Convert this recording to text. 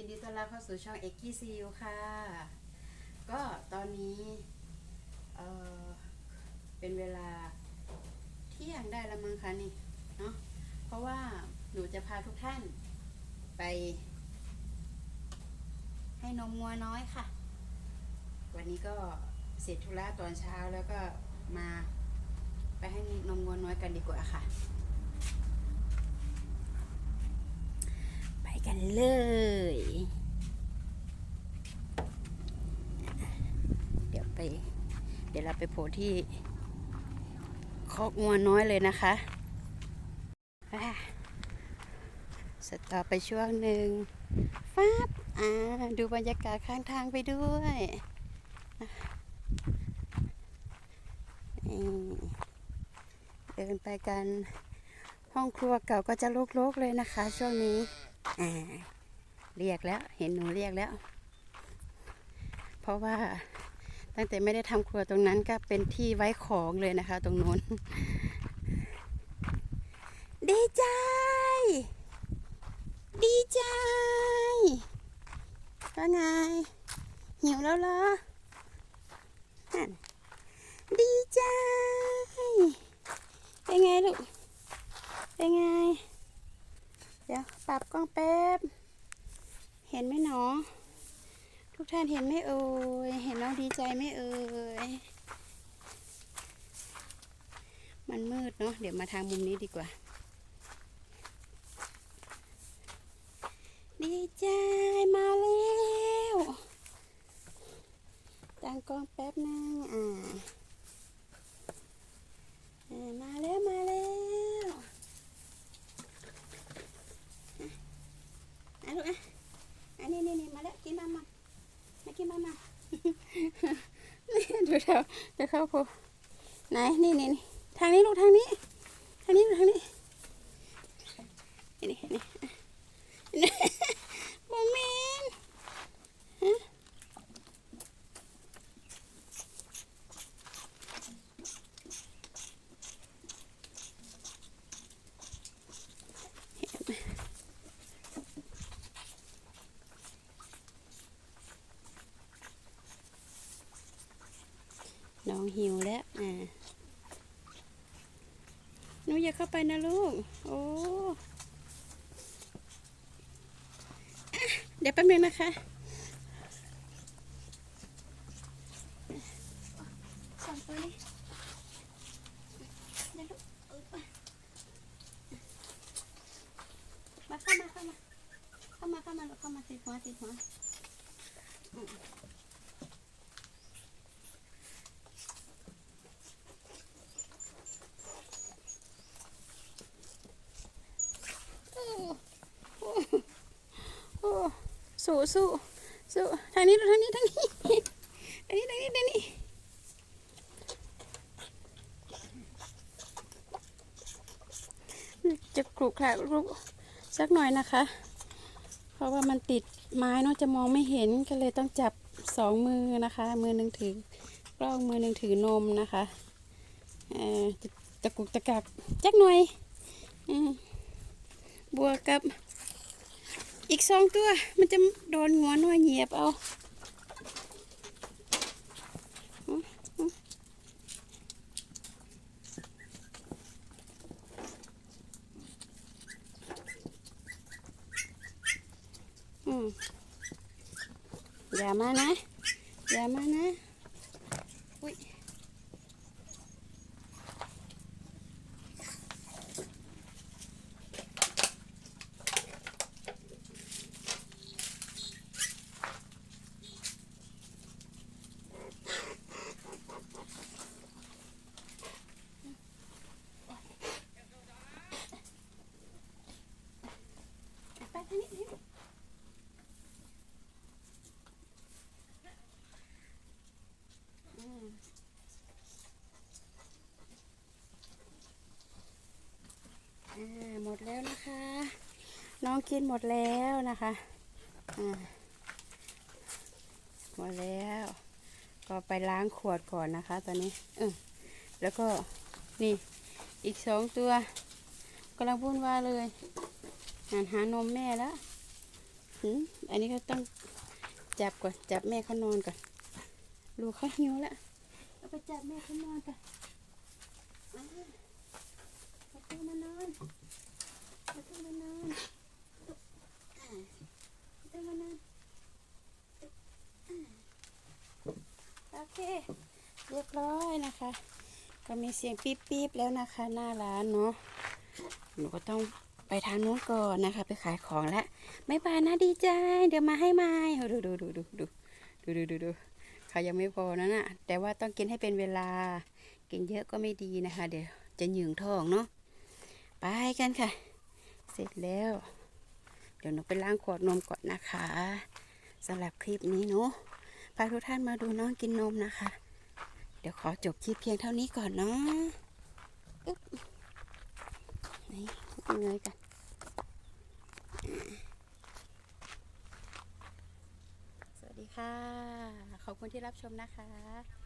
ยินดีต้อนรับเข้าสู่ช่องเอ็กกี้ซีค่ะ ก็ตอนนี้เออเป็นเวลาเที่ยงได้ล้วมั้งคะนี่เนาะเพราะว่าหนูจะพาทุกท่านไป ให้นมงัวน้อยค่ะ วันนี้ก็เสร็จธุระตอนเช้าแล้วก็มาไปให้นมงัวน้อยกันดีกว่าค่ะ ไปกันเลย เดี๋ยวไป เดี๋ยวเราไปโผล่ที่คอกงัวน้อยเลยนะคะสต็อไปช่วงหนึ่งฟ้าบอ่าดูบรรยากาศข้างทางไปด้วยเดินไปกันห้องครัวเก่าก็จะโลกๆเลยนะคะ ช่วงนี้เรียกแล้วเห็นหนูเรียกแล้ว เพราะว่า ตั้งแต่ไม่ได้ทำครัวตรงนั้นก็เป็นที่ไว้ของเลยนะคะ ตรงโน้น ดีใจ ดีใจว่าไง หิวแล้วเหรอ ดีใจ เป็นไงลูก เป็นไง เดี๋ยวปรับกล้องแป๊บ เห็นไหมหนอ ทุกท่านเห็นไหมเอ่ยเห็นน้องดีใจไหมเอ่ยมันมืดเนาะเดี๋ยวมาทางมุมนี้ดีกว่า ดีใจมาแล้วตั้งกล้องแป๊บนึงอ่าอ่ามาแล้วมาแล้วอะลูกอะอันนี้นี่นี่มาแล้วกินมามามากินมามา นี่ ดูเถอะจะเข้าโพไหนนี่นี่นี่ทางนี้ลูกทางนี้ ทางนี้ลูกทางนี้นี่นี่นี่ โมเมนฮะ น้องหิวแล้วอ่าหนูอย่าเข้าไปนะลูก โอ้เดี๋ยวแป๊บนึงนะคะสองตัวนี้เดียวลูกเออมาเข้ามาเข้ามาเข้ามาเข้ามาลูกเข้ามาติดหัวติดหัวอืมโอ้โอ้โอ้ สู้สู้สู้ทางนี้ทางนี้ทางนี้ทางนี้ทางนี้ทางนี้จะกรุกคลักลูกสักหน่อยนะคะ เพราะว่ามันติดไม้เนาะจะมองไม่เห็นก็เลยต้องจับสองมือนะคะ มือหนึ่งถือกล้องมือหนึ่งถือนมนะคะเออจะตะกุกตะกักจักหน่อยอืมบวกกับ อีกสองตัว มันจะโดนหัวน่อยเหยียบเอาอืมอย่ามานะ อย่ามานะ อุ้ยไปทางนี้ทางนี้อืมอ่าหมดแล้วนะคะ น้ องกินหมดแล้วนะคะหมดแล้ว ก็ไปล้างขวดก่อนนะคะ ตอนนี้เออแล้วก็นี่อีกสองตัวกำลังวุ่นวายเลยหาหานมแม่แล้วอันนี้ก็ต้องจับก่อน จับแม่เขานอนก่อน ลูกเขาหิวแล้วเอาไปจับแม่เขานอนก่อนอ่าเอาตัวมานอนเอาตัวมานอนอ่าเอาตัวมานอนอ่าโอเค เรียบร้อย นะคะ ก็มีเสียงปี๊บปี๊บแล้วนะคะ หน้าร้านเนาะหนูก็ต้องไปทางนู้นก่อนนะคะ ไปขายของแล้วไม่บานะดีใจ เดี๋ยวมาให้ไม้ดูดูดูดูดูดูดูดูดูเขายังไม่พอนะน่ะ แต่ว่าต้องกินให้เป็นเวลา กินเยอะก็ไม่ดีนะคะ เดี๋ยวจะหยืงท้องเนาะไปกันค่ะ เสร็จแล้ว เดี๋ยวหนูไปล้างขวดนมก่อนนะคะสำหรับคลิปนี้เนาะพาทุกท่านมาดูน้องกินนมนะคะ เดี๋ยวขอจบคลิปเพียงเท่านี้ก่อนเนาะอึ๊บนี่เงยกันสวัสดีค่ะ ขอบคุณที่รับชมนะคะ